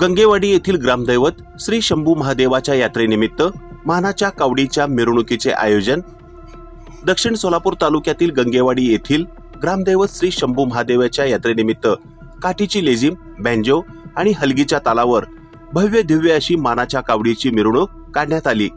गंगेवाडी येथील ग्रामदैवत श्री शंभू महादेवाच्या यात्रेनिमित्त मानाच्या कावडीच्या मिरवणुकीचे आयोजन दक्षिण सोलापूर तालुक्यातील गंगेवाडी येथील ग्रामदैवत श्री शंभू महादेवाच्या यात्रेनिमित्त काठीची लेझिम बँजो आणि हलगीच्या तालावर भव्य दिव्य अशी मानाच्या कावडीची मिरवणूक काढण्यात आली.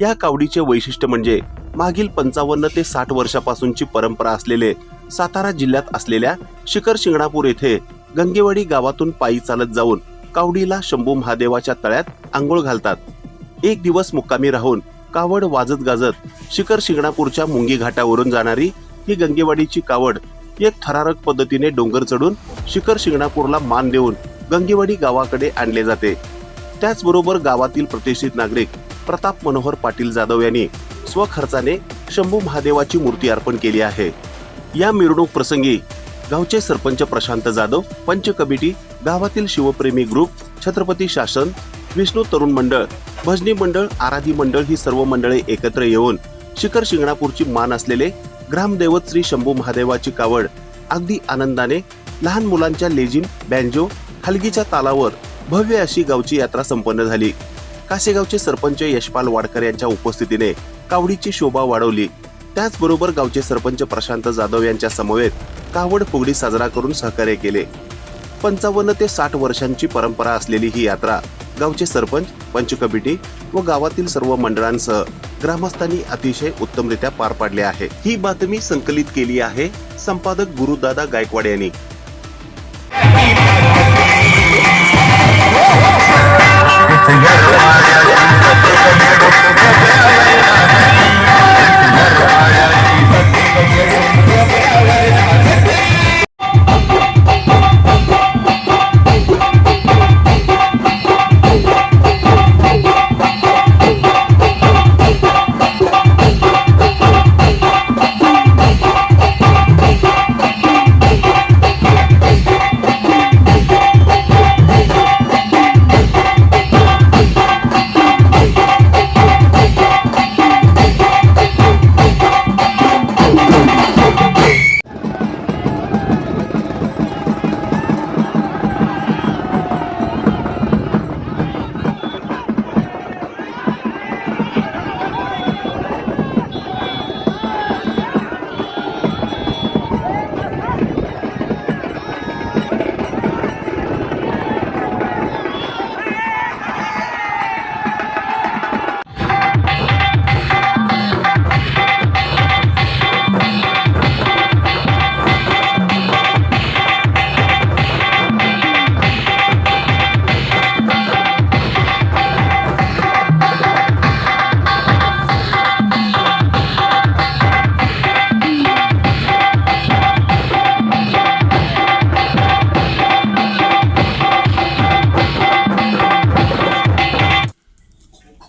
या कावडीचे वैशिष्ट्य म्हणजे मागील पंचावन्न ते साठ वर्षापासूनची परंपरा असलेले सातारा जिल्ह्यात असलेल्या शिखर शिंगणापूर येथे गंगेवाडी गावातून पायी चालत जाऊन कावडीला शंभू महादेवाच्या तळ्यात आंघोळ घालतात. एक दिवस मुक्कामी राहून कावड वाजत गाजत शिखर शिंगणापूरच्या मुंगी घाटावरून जाणारी ही गंगेवाडीची कावड एक थरारक पद्धतीने डोंगर चढून शिखर शिंगणापूरला मान देऊन गंगेवाडी गावाकडे आणले जाते. त्याचबरोबर गावातील प्रतिष्ठित नागरिक प्रताप मनोहर पाटील जाधव यांनी स्वखर्चाने शंभू महादेवाची मूर्ती अर्पण केली आहे. या मिरवणूक प्रसंगी गावचे सरपंच प्रशांत जाधव पंच कमिटी गावातील शिवप्रेमी ग्रुप छत्रपती शासन विष्णू तरुण मंडळ भजनी मंडळ आराधी मंडळ ही सर्व मंडळे एकत्र येऊन शिखर शिंगणापूरची मान असलेले ग्रामदैवत श्री शंभू महादेवाची कावड अगदी आनंदाने लहान मुलांच्या लेजिम बँजो हलगीच्या तालावर भव्य अशी गावची यात्रा संपन्न झाली. कासेगावचे सरपंच यशपाल वाडकर यांच्या उपस्थितीने कावडीची शोभा वाढवली. त्याचबरोबर गावचे सरपंच प्रशांत जाधव यांच्या समवेत कावड फुगडी साजरा करून सहकार्य केले. पंचावन्न ते साठ वर्षांची परंपरा असलेली ही यात्रा गावचे सरपंच पंच कमिटी व गावातील सर्व मंडळांसह ग्रामस्थांनी अतिशय उत्तमरित्या पार पाडले आहे. ही बातमी संकलित केली आहे संपादक गुरुदादा गायकवाड यांनी.